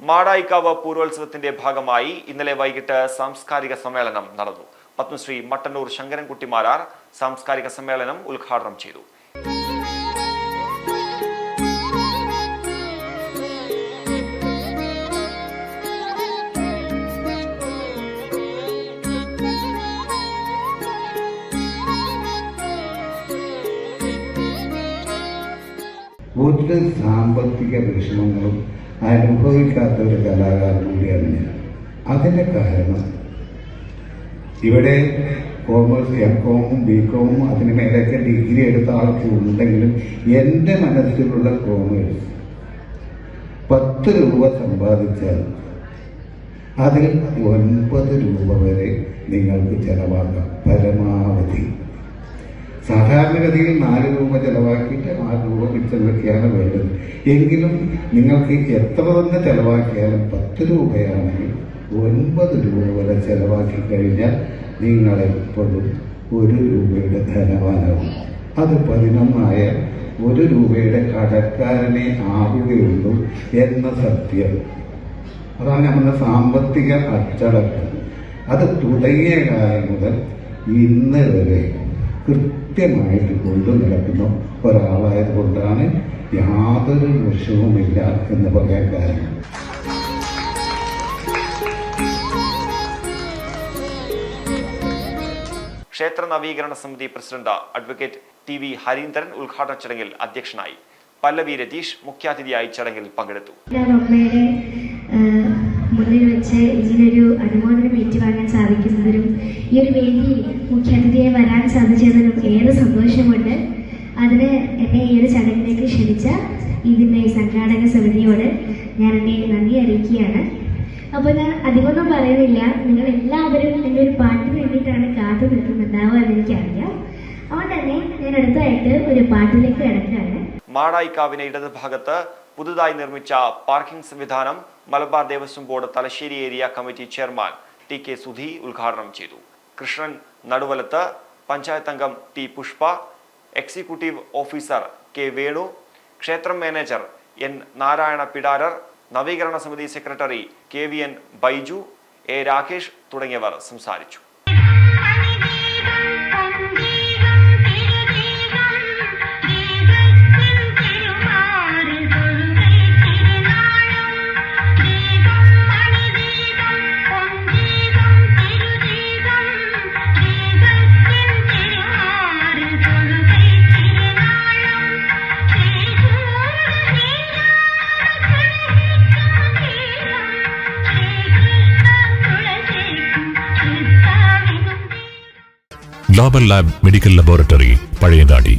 മാടായിക്കാവ് പൂരോത്സവത്തിന്റെ ഭാഗമായി ഇന്നലെ വൈകിട്ട് സാംസ്കാരിക സമ്മേളനം നടന്നു. പത്മശ്രീ മട്ടന്നൂർ ശങ്കരൻകുട്ടി മാരാർ സാംസ്കാരിക സമ്മേളനം ഉദ്ഘാടനം ചെയ്തു. ഒരു സാമ്പത്തിക വിഷമങ്ങളും അനുഭവിക്കാത്ത ഒരു കലാകാരൻ കൂടിയാണ് ഞാൻ. അതിന്റെ കാരണം ഇവിടെ കോമേഴ്സ് എം കോമും ബി കോമും അതിന് മേലൊക്കെ ഡിഗ്രി എടുത്ത ആൾക്കും ഉണ്ടെങ്കിലും എന്റെ മനസ്സിലുള്ള കോമേഴ്സ് പത്ത് രൂപ സമ്പാദിച്ചാൽ അതിൽ ഒൻപത് രൂപ വരെ നിങ്ങൾക്ക് ചെലവാക്കാം. പരമാവധി. സാധാരണഗതിയിൽ നാല് രൂപ ചെലവാക്കിയിട്ട് ആ രൂപ മിച്ചം വെക്കുകയാണ് വേണ്ടത്. എങ്കിലും നിങ്ങൾക്ക് എത്ര തന്നെ ചെലവാക്കിയാലും പത്ത് രൂപയാണെങ്കിൽ ഒൻപത് രൂപ വരെ ചെലവാക്കി കഴിഞ്ഞാൽ നിങ്ങളെപ്പോഴും ഒരു രൂപയുടെ ധനവാനാവും. അത് പതിനൊന്നായ ഒരു രൂപയുടെ കടക്കാരനെ ആവുകയുള്ളൂ എന്ന സത്യം. അതാണ് നമ്മുടെ സാമ്പത്തിക അച്ചടക്കം. അത് തുടങ്ങിയ കാലം മുതൽ ഇന്ന് വരെ കൃത്യമായിട്ട് കൊണ്ടു നടക്കുന്ന ഒരാളായത് കൊണ്ടാണ് യാതൊരു വിഷവുമില്ല എന്ന് പറയാൻ കാരണം. ക്ഷേത്ര നവീകരണ സമിതി president advocate T V Harindran ഉദ്ഘാടന ചടങ്ങിൽ അധ്യക്ഷനായി പല്ലവി രതീഷ് മുഖ്യാതിഥിയായി ചടങ്ങിൽ പങ്കെടുത്തു. ഞാൻ അമ്മയുടെ ആ, മുന്നിൽ വെച്ച് ഇതിനൊരു അനുമോദനം ഏറ്റുവാങ്ങാൻ സാധിക്കുന്നതിനും ഈ ഒരു വേദിയിൽ മുഖ്യാതിഥിയെ വരാൻ സാധിച്ചതിനും ഏറെ സന്തോഷമുണ്ട്. അതിന് എന്നെ ഈ ഒരു ചടങ്ങിലേക്ക് ക്ഷണിച്ച ഇതിന്റെ സംഘാടക സമിതിയോട് ഞാൻ എന്റെ നന്ദി അറിയിക്കുകയാണ്. അപ്പോൾ ഞാൻ അധികമൊന്നും പറയുന്നില്ല. നിങ്ങൾ എല്ലാവരും എന്റെ ഒരു പാട്ടിന് വേണ്ടിയിട്ടാണ് കാത്തു നിൽക്കുന്നുണ്ടാവുക എന്ന് എനിക്കറിയാം അതുകൊണ്ട് തന്നെ ഞാൻ അടുത്തായിട്ട് ഒരു പാട്ടിലേക്ക് കിടക്കുകയാണ്. മാടായിക്കാവിന് ഇടതുഭാഗത്ത് പുതുതായി നിർമ്മിച്ച പാർക്കിംഗ് സംവിധാനം Malabar Devaswom board Thalassery area committee chairman T K Sudhi ഉദ്ഘാടനം ചെയ്തു. കൃഷ്ണൻ നടുവലത്ത് പഞ്ചായത്ത് അംഗം T Pushpa executive officer K Venu ക്ഷേത്രം മാനേജർ എൻ നാരായണ പിടാരർ നവീകരണ സമിതി secretary K V N Baiju A Rakesh തുടങ്ങിയവർ സംസാരിച്ചു. Global lab medical laboratory Pazhayangadi.